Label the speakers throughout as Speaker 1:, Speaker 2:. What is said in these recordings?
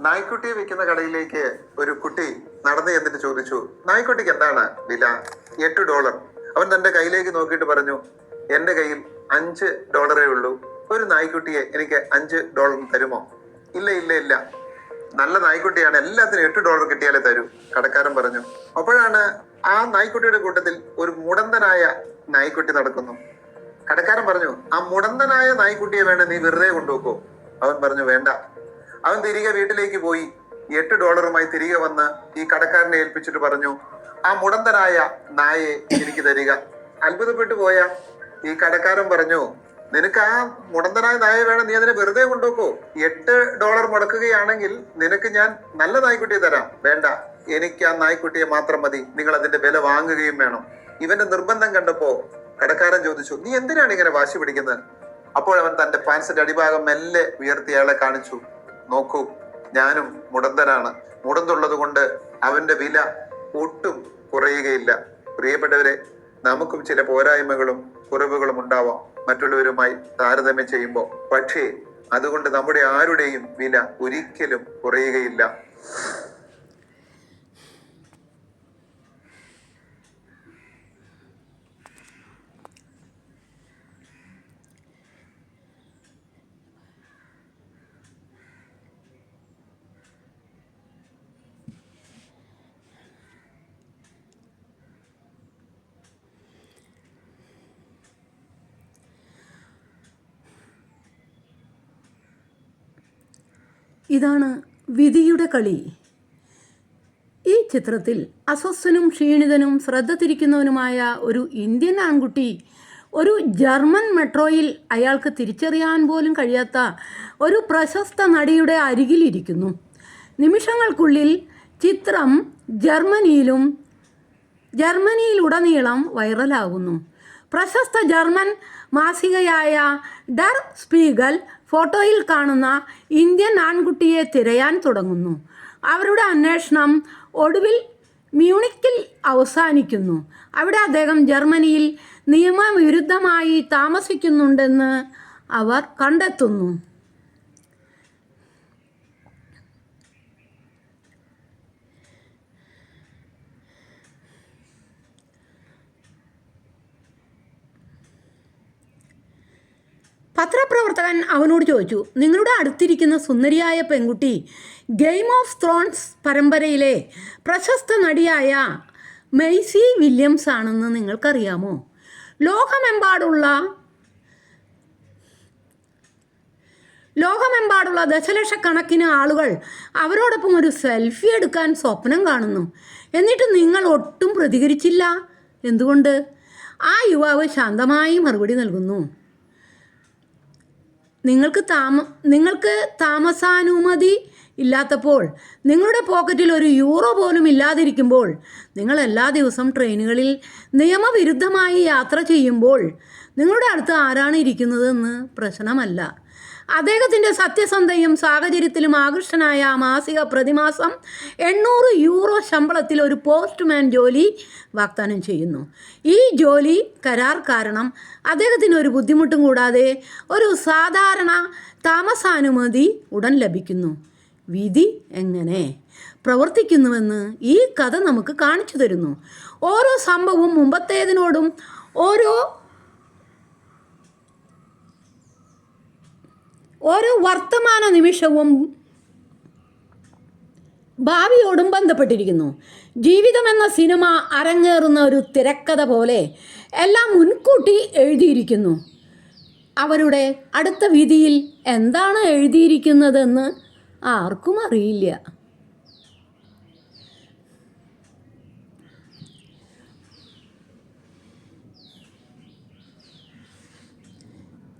Speaker 1: നായ്ക്കുട്ടിയെ വിൽക്കുന്ന കടയിലേക്ക് ഒരു കുട്ടി നടന്നു ചെന്നിട്ട് ചോദിച്ചു നായ്ക്കുട്ടിക്ക് എന്താണ് വില? എട്ട് ഡോളർ. അവൻ തന്റെ കയ്യിലേക്ക് നോക്കിയിട്ട് പറഞ്ഞു എന്റെ കയ്യിൽ അഞ്ച് ഡോളറേ ഉള്ളൂ. ഒരു നായ്ക്കുട്ടിയെ എനിക്ക് അഞ്ച് ഡോളർ തരുമോ? ഇല്ല ഇല്ല ഇല്ല. നല്ല നായ്ക്കുട്ടിയാണ്. എല്ലാത്തിനും എട്ട് ഡോളർ കിട്ടിയാലേ തരൂ കടക്കാരൻ പറഞ്ഞു. അപ്പോഴാണ് ആ നായ്ക്കുട്ടിയുടെ കൂട്ടത്തിൽ ഒരു മുടന്തനായ നായ്ക്കുട്ടി നടക്കുന്നു. കടക്കാരൻ പറഞ്ഞു ആ മുടന്തനായ നായ്ക്കുട്ടിയെ വേണ്ട നീ വെറുതെ കൊണ്ടുപോക്കോ? അവൻ പറഞ്ഞു വേണ്ട. അവൻ തിരികെ വീട്ടിലേക്ക് പോയി. എട്ട് ഡോളറുമായി തിരികെ വന്ന് ഈ കടക്കാരനെ ഏൽപ്പിച്ചിട്ട് പറഞ്ഞു ആ മുടന്തനായ നായെ എനിക്ക് തരിക. അത്ഭുതപ്പെട്ടു പോയ ഈ കടക്കാരൻ പറഞ്ഞു നിനക്ക് ആ മുടന്തനായ നായെ വേണം നീ അതിനെ വെറുതെ കൊണ്ടുപോക്കോ എട്ട് ഡോളർ മുടക്കുകയാണെങ്കിൽ നിനക്ക് ഞാൻ നല്ല നായ്ക്കുട്ടിയെ തരാം. വേണ്ട എനിക്ക് ആ നായ്ക്കുട്ടിയെ മാത്രം മതി. നിങ്ങൾ അതിന്റെ വില വാങ്ങുകയും വേണം. ഇവന്റെ നിർബന്ധം കണ്ടപ്പോ കടക്കാരൻ ചോദിച്ചു നീ എന്തിനാണ് ഇങ്ങനെ വാശി പിടിക്കുന്നത്? അപ്പോൾ അവൻ തന്റെ പാൻസിന്റെ അടിഭാഗം മെല്ലെ ഉയർത്തി അയാളെ കാണിച്ചു. നോക്കൂ ഞാനും മുടന്തനാണ്. മുടന്തുള്ളത് കൊണ്ട് അവന്റെ വില ഒട്ടും കുറയുകയില്ല. പ്രിയപ്പെട്ടവരെ നമുക്കും ചില പോരായ്മകളും കുറവുകളും ഉണ്ടാവാം. മറ്റുള്ളവരുമായി താരതമ്യം ചെയ്യുമ്പോൾ. പക്ഷേ അതുകൊണ്ട് നമ്മുടെ ആരുടെയും വില ഒരിക്കലും കുറയുകയില്ല.
Speaker 2: ഇതാണ് വിധിയുടെ കളി. ഈ ചിത്രത്തിൽ അസ്വസ്ഥനും ക്ഷീണിതനും ശ്രദ്ധ തിരിക്കുന്നവനുമായ ഒരു ഇന്ത്യൻ ആൺകുട്ടി ഒരു ജർമ്മൻ മെട്രോയിൽ അയാൾക്ക് തിരിച്ചറിയാൻ പോലും കഴിയാത്ത ഒരു പ്രശസ്ത നടിയുടെ അരികിലിരിക്കുന്നു. നിമിഷങ്ങൾക്കുള്ളിൽ ചിത്രം ജർമ്മനിയിലും ജർമ്മനിയിലുടനീളം വൈറലാകുന്നു. പ്രശസ്ത ജർമ്മൻ മാസികയായ ഡർ സ്പീഗൽ ഫോട്ടോയിൽ കാണുന്ന ഇന്ത്യൻ ആൺകുട്ടിയെ തിരയാൻ തുടങ്ങുന്നു. അവരുടെ അന്വേഷണം ഒടുവിൽ മ്യൂണിക്കിൽ അവസാനിക്കുന്നു. അവിടെ അദ്ദേഹം ജർമ്മനിയിൽ നിയമവിരുദ്ധമായി താമസിക്കുന്നുണ്ടെന്ന് അവർ കണ്ടെത്തുന്നു. പത്രപ്രവർത്തകൻ അവനോട് ചോദിച്ചു നിങ്ങളുടെ അടുത്തിരിക്കുന്ന സുന്ദരിയായ പെൺകുട്ടി ഗെയിം ഓഫ് ത്രോൺസ് പരമ്പരയിലെ പ്രശസ്ത നടിയായ മെയ്സി വില്യംസ് ആണെന്ന് നിങ്ങൾക്കറിയാമോ? ലോകമെമ്പാടുള്ള ലോകമെമ്പാടുള്ള ദശലക്ഷക്കണക്കിന് ആളുകൾ അവരോടൊപ്പം ഒരു സെൽഫി എടുക്കാൻ സ്വപ്നം കാണുന്നു. എന്നിട്ട് നിങ്ങൾ ഒട്ടും പ്രതികരിച്ചില്ല? എന്തുകൊണ്ട്? ആ യുവാവ് ശാന്തമായി മറുപടി നൽകുന്നു. നിങ്ങൾക്ക് താമ നിങ്ങൾക്ക് താമസാനുമതി ഇല്ലാത്തപ്പോൾ നിങ്ങളുടെ പോക്കറ്റിൽ ഒരു യൂറോ പോലും ഇല്ലാതിരിക്കുമ്പോൾ നിങ്ങൾ എല്ലാ ദിവസവും ട്രെയിനുകളിൽ നിയമവിരുദ്ധമായി യാത്ര ചെയ്യുമ്പോൾ നിങ്ങളുടെ അടുത്ത് ആരാണ് ഇരിക്കുന്നതെന്ന് പ്രശ്നമല്ല. അദ്ദേഹത്തിന്റെ സത്യസന്ധയും സാഹചര്യത്തിലും ആകൃഷ്ടനായ മാസിക പ്രതിമാസം എണ്ണൂറ് യൂറോ ശമ്പളത്തിൽ ഒരു പോസ്റ്റ്മാൻ ജോലി വാഗ്ദാനം ചെയ്യുന്നു. ഈ ജോലി കരാർ കാരണം അദ്ദേഹത്തിന് ഒരു ബുദ്ധിമുട്ടും കൂടാതെ ഒരു സാധാരണ താമസാനുമതി ഉടൻ ലഭിക്കുന്നു. വിധി എങ്ങനെ? പ്രവർത്തിക്കുന്നുവെന്ന് ഈ കഥ നമുക്ക് കാണിച്ചു തരുന്നു. ഓരോ സംഭവവും മുമ്പത്തേതിനോടും ഓരോ ഓരോ വർത്തമാന നിമിഷവും ഭാവിയോടും ബന്ധപ്പെട്ടിരിക്കുന്നു. ജീവിതം എന്ന സിനിമ അരങ്ങേറുന്ന ഒരു തിരക്കഥ പോലെ എല്ലാം മുൻകൂട്ടി എഴുതിയിരിക്കുന്നു. അവരുടെ അടുത്ത വിധിയിൽ എന്താണ് എഴുതിയിരിക്കുന്നതെന്ന് ആർക്കും അറിയില്ല.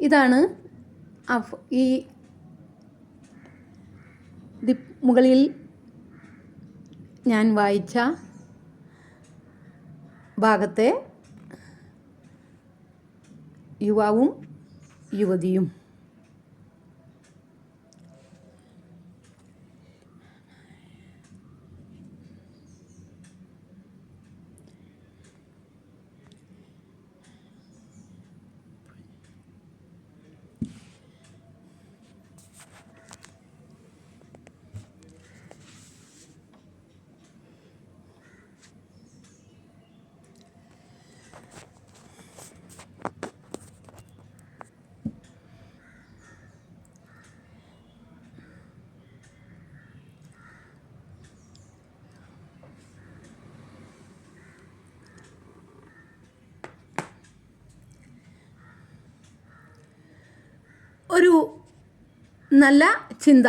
Speaker 2: ഇതാണ് ഈ മുകളിൽ ഞാൻ വായിച്ച ഭാഗത്തെ യുവാവും യുവതിയും. ഒരു നല്ല ചിന്ത.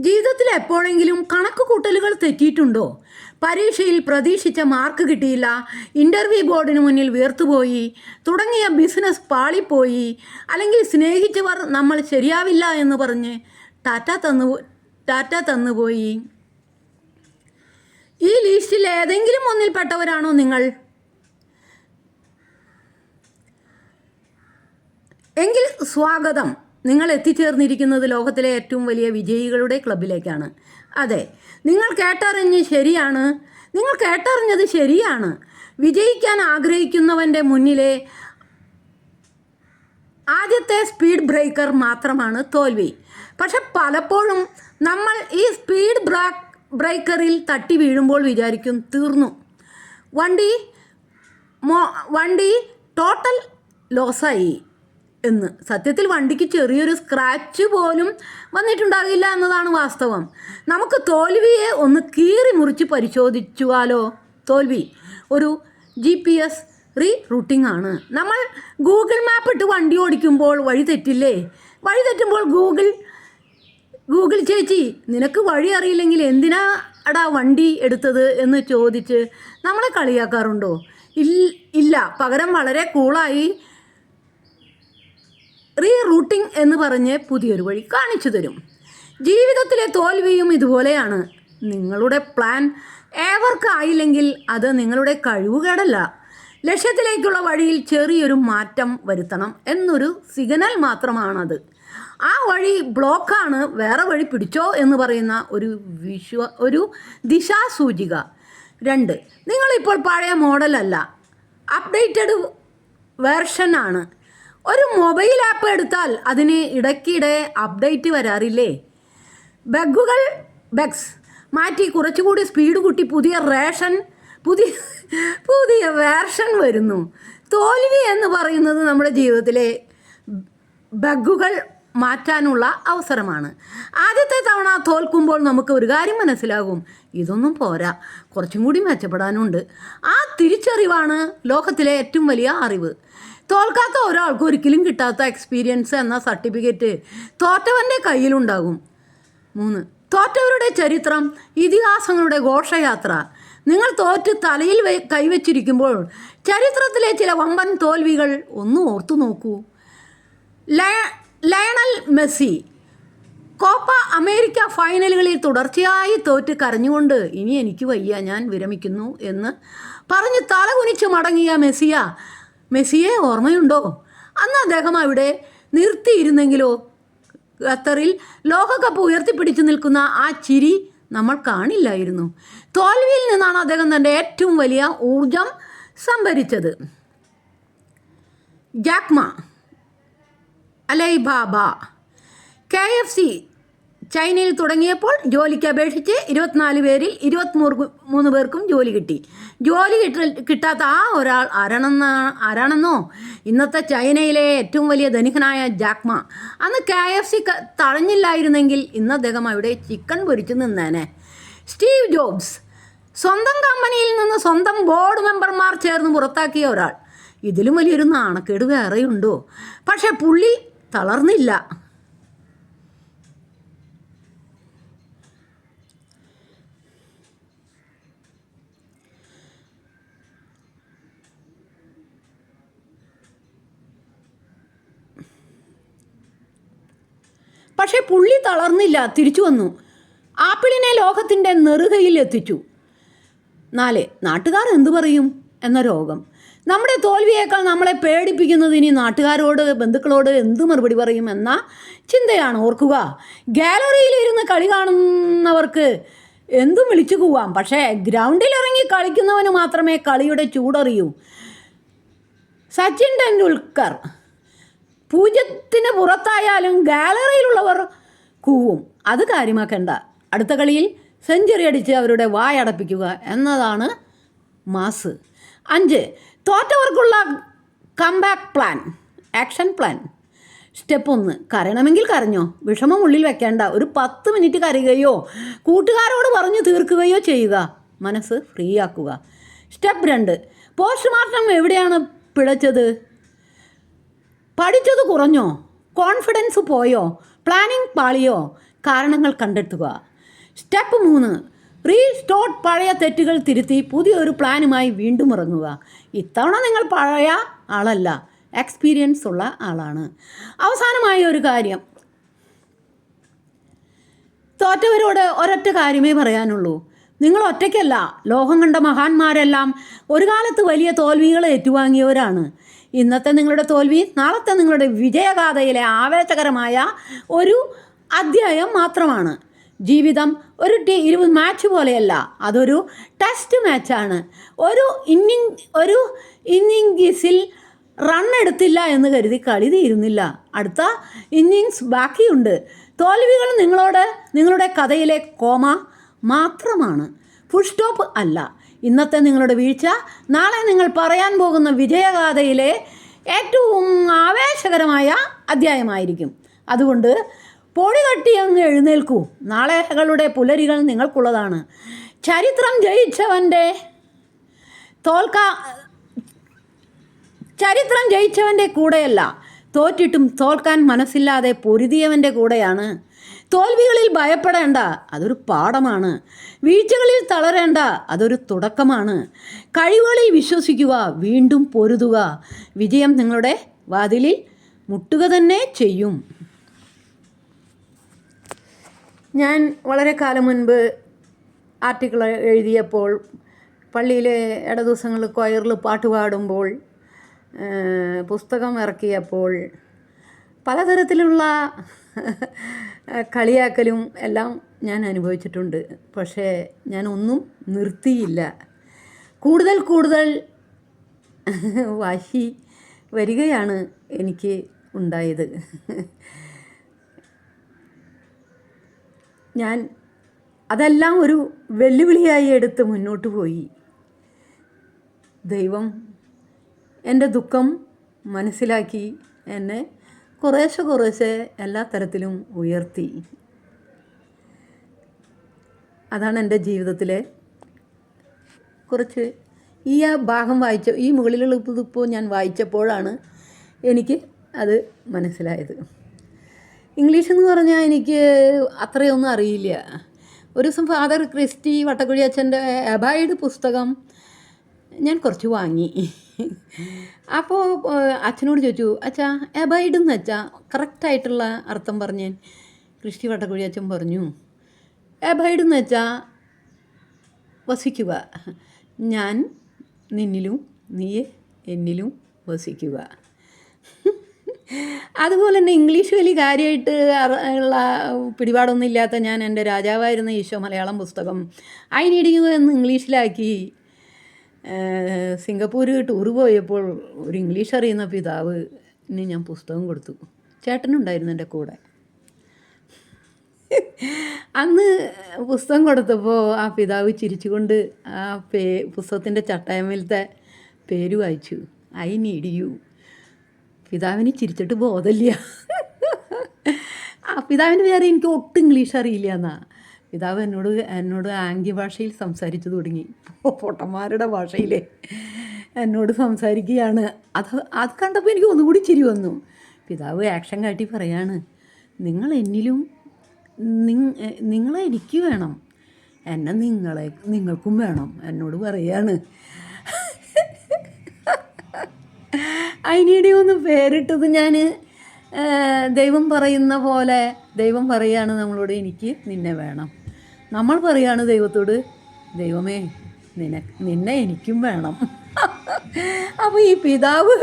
Speaker 2: ജീവിതത്തിൽ എപ്പോഴെങ്കിലും കണക്ക് കൂട്ടലുകൾ തെറ്റിയിട്ടുണ്ടോ? പരീക്ഷയിൽ പ്രതീക്ഷിച്ച മാർക്ക് കിട്ടിയില്ല. ഇന്റർവ്യൂ ബോർഡിന് മുന്നിൽ വീർത്തുപോയി. തുടങ്ങിയ ബിസിനസ് പാളിപ്പോയി. അല്ലെങ്കിൽ സ്നേഹിച്ചവർ നമ്മൾ ശരിയാവില്ല എന്ന് പറഞ്ഞ് ടാറ്റ തന്നു ടാറ്റ തന്നുപോയി. ഈ ലിസ്റ്റിൽ ഏതെങ്കിലും ഒന്നിൽപ്പെട്ടവരാണോ നിങ്ങൾ? എങ്കിൽ സ്വാഗതം. നിങ്ങൾ എത്തിച്ചേർന്നിരിക്കുന്നത് ലോകത്തിലെ ഏറ്റവും വലിയ വിജയികളുടെ ക്ലബിലേക്കാണ്. അതെ നിങ്ങൾ കേട്ടറിഞ്ഞ് ശരിയാണ്. നിങ്ങൾ കേട്ടറിഞ്ഞത് ശരിയാണ്. വിജയിക്കാൻ ആഗ്രഹിക്കുന്നവന്റെ മുന്നിലെ ആദ്യത്തെ സ്പീഡ് ബ്രേക്കർ മാത്രമാണ് തോൽവി. പക്ഷെ പലപ്പോഴും നമ്മൾ ഈ സ്പീഡ് ബ്രാക്ക് ബ്രേക്കറിൽ തട്ടി വീഴുമ്പോൾ വിചാരിക്കും തീർന്നു. വണ്ടി വണ്ടി ടോട്ടൽ ലോസായി. എന്ന്. സത്യത്തിൽ വണ്ടിക്ക് ചെറിയൊരു സ്ക്രാച്ച് പോലും വന്നിട്ടുണ്ടാകില്ല എന്നതാണ് വാസ്തവം. നമുക്ക് തോൽവിയെ ഒന്ന് കീറി മുറിച്ച് പരിശോധിച്ചുവാലോ? തോൽവി ഒരു G P S rerouting ആണ്. നമ്മൾ ഗൂഗിൾ മാപ്പ് ഇട്ട് വണ്ടി ഓടിക്കുമ്പോൾ വഴി തെറ്റില്ലേ? വഴി തെറ്റുമ്പോൾ ഗൂഗിൾ ഗൂഗിൾ ചേച്ചി നിനക്ക് വഴി അറിയില്ലെങ്കിൽ എന്തിനാ അടാ വണ്ടി എടുത്തത് എന്ന് ചോദിച്ച് നമ്മളെ കളിയാക്കാറുണ്ടോ? ഇല്ല. പകരം വളരെ കൂളായി റീ റൂട്ടിംഗ് എന്ന് പറഞ്ഞ് പുതിയൊരു വഴി കാണിച്ചു തരും. ജീവിതത്തിലെ തോൽവിയും ഇതുപോലെയാണ്. നിങ്ങളുടെ പ്ലാൻ ഏവർക്കായില്ലെങ്കിൽ അത് നിങ്ങളുടെ കഴിവുകേടല്ല. ലക്ഷ്യത്തിലേക്കുള്ള വഴിയിൽ ചെറിയൊരു മാറ്റം വരുത്തണം എന്നൊരു സിഗ്നൽ മാത്രമാണത്. ആ വഴി ബ്ലോക്കാണ് വേറെ വഴി പിടിച്ചോ എന്ന് പറയുന്ന ഒരു വിശ്വ ഒരു ദിശാസൂചിക. രണ്ട് നിങ്ങളിപ്പോൾ പഴയ മോഡലല്ല. അപ്ഡേറ്റഡ് വേർഷനാണ്. ഒരു മൊബൈൽ ആപ്പ് എടുത്താൽ അതിന് ഇടയ്ക്കിടെ അപ്ഡേറ്റ് വരാറില്ലേ? ബഗുകൾ ബഗ്സ് മാറ്റി കുറച്ചുകൂടി സ്പീഡ് കൂട്ടി പുതിയ റേഷൻ പുതിയ പുതിയ വേർഷൻ വരുന്നു. തോൽവി എന്ന് പറയുന്നത് നമ്മുടെ ജീവിതത്തിലെ ബഗുകൾ മാറ്റാനുള്ള അവസരമാണ്. ആദ്യത്തെ തവണ തോൽക്കുമ്പോൾ നമുക്ക് ഒരു കാര്യം മനസ്സിലാകും. ഇതൊന്നും പോരാ. കുറച്ചും കൂടി മെച്ചപ്പെടാനുണ്ട്. ആ തിരിച്ചറിവാണ് ലോകത്തിലെ ഏറ്റവും വലിയ അറിവ്. തോൽക്കാത്ത ഒരാൾക്ക് ഒരിക്കലും കിട്ടാത്ത എക്സ്പീരിയൻസ് എന്ന സർട്ടിഫിക്കറ്റ് തോറ്റവന്റെ കയ്യിലുണ്ടാകും. മൂന്ന് തോറ്റവരുടെ ചരിത്രം ഇതിഹാസങ്ങളുടെ ഘോഷയാത്ര. നിങ്ങൾ തോറ്റ് തലയിൽ കൈവച്ചിരിക്കുമ്പോൾ ചരിത്രത്തിലെ ചില വമ്പൻ തോൽവികൾ ഒന്ന് ഓർത്തു നോക്കൂ. ലയണൽ മെസ്സി കോപ്പ അമേരിക്ക ഫൈനലുകളിൽ തുടർച്ചയായി തോറ്റ് കരഞ്ഞുകൊണ്ട് ഇനി എനിക്ക് വയ്യ ഞാൻ വിരമിക്കുന്നു എന്ന് പറഞ്ഞ് തലകുനിച്ച് മടങ്ങിയ മെസ്സിയ മെസ്സിയെ ഓർമ്മയുണ്ടോ? അന്ന് അദ്ദേഹം അവിടെ നിർത്തിയിരുന്നെങ്കിലോ? ഖത്തറിൽ ലോകകപ്പ് ഉയർത്തിപ്പിടിച്ചു നിൽക്കുന്ന ആ ചിരി നമ്മൾ കാണില്ലായിരുന്നു. തോൽവിയിൽ നിന്നാണ് അദ്ദേഹം തന്റെ ഏറ്റവും വലിയ ഊർജം സംഭരിച്ചത്. Jack Ma Alibaba K F C ചൈനയിൽ തുടങ്ങിയപ്പോൾ ജോലിക്ക് അപേക്ഷിച്ച് ഇരുപത്തിനാല് പേരിൽ ഇരുപത്തിമൂന്ന് മൂന്ന് പേർക്കും ജോലി കിട്ടി. ജോലി കിട്ട കിട്ടാത്ത ആ ഒരാൾ ആരാണെന്ന ആരാണെന്നോ? ഇന്നത്തെ ചൈനയിലെ ഏറ്റവും വലിയ ധനികനായ ജാക്മ അന്ന് കെ എഫ് സി തഴഞ്ഞില്ലായിരുന്നെങ്കിൽ ഇന്ന് അദ്ദേഹം അവിടെ ചിക്കൻ പൊരിച്ചു നിന്നേനെ. സ്റ്റീവ് ജോബ്സ് സ്വന്തം കമ്പനിയിൽ നിന്ന് സ്വന്തം ബോർഡ് മെമ്പർമാർ ചേർന്ന് പുറത്താക്കിയ ഒരാൾ. ഇതിലും വലിയൊരു നാണക്കേട് വേറെയുണ്ടോ? പക്ഷേ പുള്ളി തളർന്നില്ല. പക്ഷേ പുള്ളി തളർന്നില്ല തിരിച്ചു വന്നു. ആപ്പിളിനെ ലോകത്തിന്റെ നെറുകയിൽ എത്തിച്ചു. നാല് നാട്ടുകാർ എന്തു പറയും എന്ന രോഗം. നമ്മുടെ തോൽവിയേക്കാൾ നമ്മളെ പേടിപ്പിക്കുന്നത് ഇനി നാട്ടുകാരോട് ബന്ധുക്കളോട് എന്ത് മറുപടി പറയും എന്ന ചിന്തയാണ്. ഓർക്കുക ഗാലറിയിൽ ഇരുന്ന് കളി കാണുന്നവർക്ക് എന്തും വിളിച്ചു പോവാം പക്ഷേ ഗ്രൗണ്ടിൽ ഇറങ്ങി കളിക്കുന്നവന് മാത്രമേ കളിയുടെ ചൂടറിയൂ. സച്ചിൻ ടെണ്ടുൽക്കർ പൂജ്യത്തിന് പുറത്തായാലും ഗാലറിയിലുള്ളവർ കൂവും. അത് കാര്യമാക്കേണ്ട. അടുത്ത കളിയിൽ സെഞ്ചുറി അടിച്ച് അവരുടെ വായടപ്പിക്കുക എന്നതാണ് മാസ്. അഞ്ച് തോറ്റവർക്കുള്ള comeback plan action plan step ഒന്ന് കരയണമെങ്കിൽ കരഞ്ഞോ. വിഷമം ഉള്ളിൽ വെക്കേണ്ട. ഒരു പത്ത് മിനിറ്റ് കരയുകയോ കൂട്ടുകാരോട് പറഞ്ഞു തീർക്കുകയോ ചെയ്യുക. മനസ്സ് ഫ്രീ ആക്കുക സ്റ്റെപ്പ് രണ്ട് പോസ്റ്റ്മോർട്ടം എവിടെയാണ് പിഴച്ചത്? പഠിച്ചത് കുറഞ്ഞോ? കോൺഫിഡൻസ് പോയോ? പ്ലാനിംഗ് പാളിയോ? കാരണങ്ങൾ കണ്ടെത്തുക. സ്റ്റെപ്പ് മൂന്ന് റീസ്റ്റോർട്ട് പഴയ തെറ്റുകൾ തിരുത്തി പുതിയൊരു പ്ലാനുമായി വീണ്ടും ഇറങ്ങുക. ഇത്തവണ നിങ്ങൾ പഴയ ആളല്ല എക്സ്പീരിയൻസ് ഉള്ള ആളാണ്. അവസാനമായ ഒരു കാര്യം. തോറ്റവരോട് ഒരൊറ്റ കാര്യമേ പറയാനുള്ളൂ. നിങ്ങൾ ഒറ്റയ്ക്കല്ല ലോകം കണ്ട മഹാന്മാരെല്ലാം ഒരു കാലത്ത് വലിയ തോൽവികൾ ഏറ്റുവാങ്ങിയവരാണ്. ഇന്നത്തെ നിങ്ങളുടെ തോൽവി നാളത്തെ നിങ്ങളുടെ വിജയഗാഥയിലെ ആവേശകരമായ ഒരു അധ്യായം മാത്രമാണ്. ജീവിതം ഒരു ടി ഇരുപത് മാച്ച് പോലെയല്ല അതൊരു ടെസ്റ്റ് മാച്ചാണ് ഒരു ഇന്നിങ് ഒരു ഇന്നിങ്സിൽ റൺ എടുത്തില്ല എന്ന് കരുതി കളി തീരുന്നില്ല. അടുത്ത ഇന്നിങ്സ് ബാക്കിയുണ്ട്. തോൽവികൾ നിങ്ങളോട് നിങ്ങളുടെ കഥയിലെ കോമ മാത്രമാണ്. ഫുൾ സ്റ്റോപ്പ് അല്ല. ഇന്നത്തെ നിങ്ങളുടെ വീഴ്ച നാളെ നിങ്ങൾ പറയാൻ പോകുന്ന വിജയഗാഥയിലെ ഏറ്റവും ആവേശകരമായ അധ്യായമായിരിക്കും. അതുകൊണ്ട് പൊടി തട്ടി അങ്ങ് എഴുന്നേൽക്കൂ. നാളെകളുടെ പുലരികൾ നിങ്ങൾക്കുള്ളതാണ്. ചരിത്രം ജയിച്ചവന്റെ തോൽക്കാ ചരിത്രം ജയിച്ചവന്റെ കൂടെയല്ല തോറ്റിട്ടും തോൽക്കാൻ മനസ്സില്ലാതെ പൊരുതിയവന്റെ കൂടെയാണ് തോൽവികളിൽ ഭയപ്പെടേണ്ട അതൊരു പാഠമാണ്. വീഴ്ചകളിൽ തളരേണ്ട അതൊരു തുടക്കമാണ്. കഴിവുകളിൽ വിശ്വസിക്കുക വീണ്ടും പൊരുതുക. വിജയം നിങ്ങളുടെ വാതിലിൽ മുട്ടുക തന്നെ ചെയ്യും. ഞാൻ വളരെ കാലം മുൻപ് ആർട്ടിക്കിൾ എഴുതിയപ്പോൾ പള്ളിയിലെ ഇടദിവസങ്ങളിൽ കൊയറിൽ പാട്ട് പാടുമ്പോൾ പുസ്തകം ഇറക്കിയപ്പോൾ പലതരത്തിലുള്ള കളിയാക്കലും എല്ലാം ഞാൻ അനുഭവിച്ചിട്ടുണ്ട്. പക്ഷേ ഞാൻ ഒന്നും നിർത്തിയില്ല. കൂടുതൽ കൂടുതൽ വാശി വരികയാണ് എനിക്ക് ഉണ്ടായത്. ഞാൻ അതെല്ലാം ഒരു വെല്ലുവിളിയായി എടുത്ത് മുന്നോട്ട് പോയി. ദൈവം എന്റെ ദുഃഖം മനസ്സിലാക്കി എന്നെ കുറേശ്ശെ കുറേശ്ശെ എല്ലാ തരത്തിലും ഉയർത്തി. അതാണ് എന്റെ ജീവിതത്തിലെ കുറച്ച് ഈ ആ ഭാഗം വായിച്ച ഈ മുകളിലുള്ള ഇപ്പോൾ ഞാൻ വായിച്ചപ്പോഴാണ് എനിക്ക് അത് മനസ്സിലായത്. ഇംഗ്ലീഷ് എന്ന് പറഞ്ഞാൽ എനിക്ക് അത്രയൊന്നും അറിയില്ല. ഒരു ദിവസം ഫാദർ ക്രിസ്റ്റി വട്ടക്കുഴി അച്ഛന്റെ അബായിഡ് പുസ്തകം ഞാൻ കുറച്ച് വാങ്ങി. അപ്പോൾ അച്ഛനോട് ചോദിച്ചു അച്ഛാ എബൈഡ് എന്ന് വെച്ചാൽ കറക്റ്റായിട്ടുള്ള അർത്ഥം പറഞ്ഞു കൃഷി വട്ടക്കുഴി അച്ഛൻ പറഞ്ഞു. എബൈഡ് എന്ന് വെച്ചാൽ വസിക്കുക. ഞാൻ നിന്നിലും നീ എന്നിലും വസിക്കുക. അതുപോലെ തന്നെ ഇംഗ്ലീഷ് വലിയ കാര്യമായിട്ട് ഉള്ള പിടിപാടൊന്നും ഇല്ലാത്ത ഞാൻ എന്റെ രാജാവായിരുന്ന ഈശോ മലയാളം പുസ്തകം ഐ നീഡ് യു എന്ന് ഇംഗ്ലീഷിലാക്കി സിംഗപ്പൂർ ടൂർ പോയപ്പോൾ ഒരു ഇംഗ്ലീഷ് അറിയുന്ന പിതാവിന് ഞാൻ പുസ്തകം കൊടുത്തു. ചേട്ടനുണ്ടായിരുന്നു എന്റെ കൂടെ. അന്ന് പുസ്തകം കൊടുത്തപ്പോൾ ആ പിതാവ് ചിരിച്ചുകൊണ്ട് ആ പേ പുസ്തകത്തിന്റെ ചട്ടയമേലത്തെ പേര് വായിച്ചു. I need you. പിതാവിന് ചിരിച്ചിട്ട് ബോധമില്ല. ആ പിതാവിന് പേര് എനിക്ക് ഒട്ടും ഇംഗ്ലീഷ് അറിയില്ല എന്നാ. പിതാവ് എന്നോട് എന്നോട് ആംഗ്യ ഭാഷയിൽ സംസാരിച്ചു തുടങ്ങി. പൊട്ടന്മാരുടെ ഭാഷയിൽ എന്നോട് സംസാരിക്കുകയാണ്. അത് അത് കണ്ടപ്പോൾ എനിക്ക് ഒന്നുകൂടി ചിരി വന്നു. പിതാവ് ആക്ഷൻ കാട്ടി പറയാണ് നിങ്ങൾ എന്നിലും നിങ് നിങ്ങളെ എനിക്ക് വേണം. എന്നെ നിങ്ങളെ നിങ്ങൾക്കും വേണം എന്നോട് പറയാണ്. അതിനിടെ ഒന്ന് പേരിട്ടത് ഞാൻ ദൈവം പറയുന്ന പോലെ ദൈവം പറയാണ് നമ്മളോട് എനിക്ക് നിന്നെ വേണം. നമ്മൾ പറയാണ് ദൈവത്തോട് ദൈവമേ നിന നിന്നെ എനിക്കും വേണം. അപ്പോൾ ഈ പിതാവ്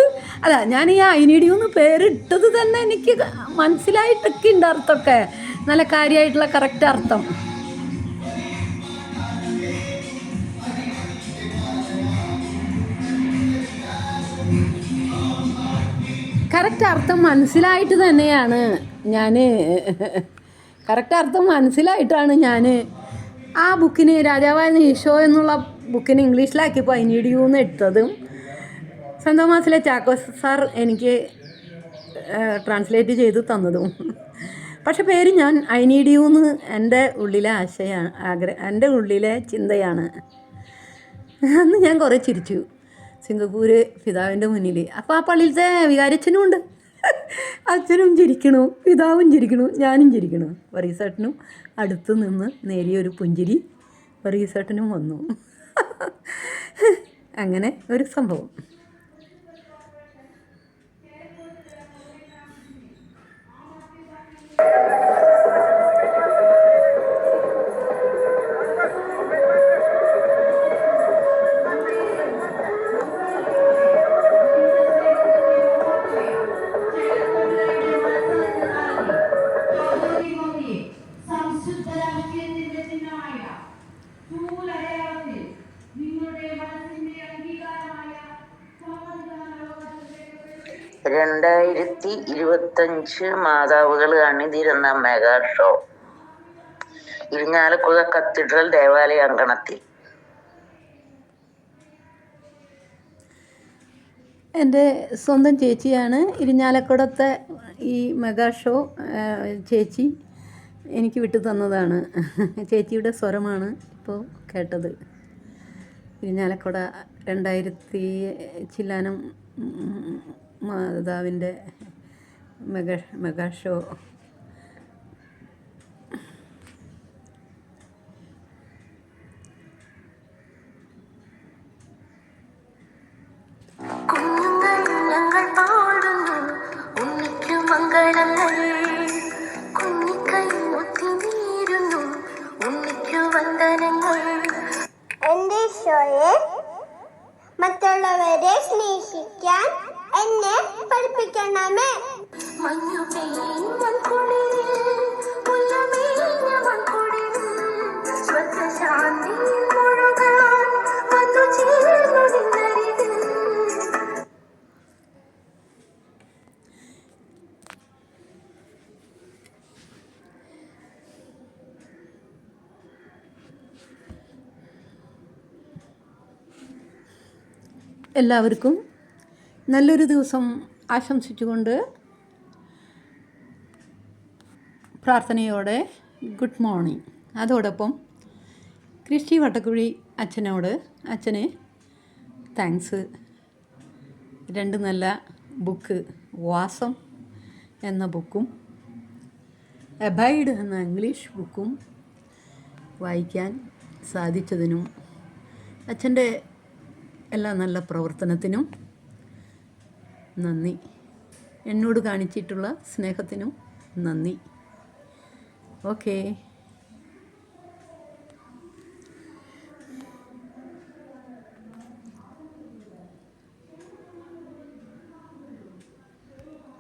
Speaker 2: അല്ല ഞാൻ ഈ അയിനിടി ഒന്ന് പേരിട്ടത് തന്നെ എനിക്ക് മനസ്സിലായിട്ടൊക്കെ ഉണ്ട് അർത്ഥമൊക്കെ. നല്ല കാര്യമായിട്ടുള്ള കറക്റ്റ് അർത്ഥം. കറക്റ്റ് അർത്ഥം മനസ്സിലായിട്ട് തന്നെയാണ് ഞാൻ കറക്റ്റ് അർത്ഥം മനസ്സിലായിട്ടാണ് ഞാൻ ആ ബുക്കിന് രാജാവായിരുന്ന ഈശോ എന്നുള്ള ബുക്കിന് ഇംഗ്ലീഷിലാക്കിയപ്പോൾ അതിനിടിയൂ എന്ന് എടുത്തതും സെന്റ് തോമസിലെ ചാക്കോ സാർ എനിക്ക് ട്രാൻസ്ലേറ്റ് ചെയ്ത് തന്നതും. പക്ഷെ പേര് ഞാൻ ഐ നീഡ് യു എന്ന് എന്റെ ഉള്ളിലെ ആശയാണ് ആഗ്രഹം എന്റെ ഉള്ളിലെ ചിന്തയാണ്. അന്ന് ഞാൻ കുറേ ചിരിച്ചു. സിംഗപ്പൂർ പിതാവിന്റെ മുന്നിൽ അപ്പോൾ ആ പള്ളിയിലത്തെ വികാരച്ചനും ഉണ്ട് അച്ഛനും ചിരിക്കണു പിതാവും ചിരിക്കണു ഞാനും ചിരിക്കണു. വറീസേട്ടനും അടുത്ത് നിന്ന് നേരിയൊരു പുഞ്ചിരി വറീസേട്ടനും വന്നു. അങ്ങനെ ഒരു സംഭവം.
Speaker 3: സംശുദ്ധ
Speaker 4: രണ്ടായിരത്തി ഇരുപത്തഞ്ച് മാതാവുകൾ അണിതിരുന്ന മെഗാ ഷോ ഇരിഞ്ഞാലക്കുഴ കത്തീഡ്രൽ ദേവാലയ അങ്കണത്തിൽ.
Speaker 2: എന്റെ സ്വന്തം ചേച്ചിയാണ് ഇരിഞ്ഞാലക്കുടത്തെ ഈ മെഗാ ഷോ ചേച്ചി എനിക്ക് വിട്ടു തന്നതാണ്. ചേച്ചിയുടെ സ്വരമാണ് ഇപ്പോൾ കേട്ടത്. ഇരിഞ്ഞാലക്കുട രണ്ടായിരത്തി ചില്ലാനം മാതാവിന്റെ മെഗാ മെഗാ ഷോ. എല്ലാവർക്കും നല്ലൊരു ദിവസം ആശംസിച്ചുകൊണ്ട് പ്രാർത്ഥനയോടെ ഗുഡ് മോർണിംഗ്. അതോടൊപ്പം കൃഷി വട്ടക്കുഴി അച്ഛനോട് അച്ഛനെ താങ്ക്സ്. രണ്ട് നല്ല ബുക്ക് വാസം എന്ന ബുക്കും അബൈഡ് എന്ന ഇംഗ്ലീഷ് ബുക്കും വായിക്കാൻ സാധിച്ചതിനും അച്ഛന്റെ എല്ലാ നല്ല പ്രവർത്തനത്തിനും നന്ദി. എന്നോട് കാണിച്ചിട്ടുള്ള സ്നേഹത്തിനും നന്ദി. ഓക്കേ.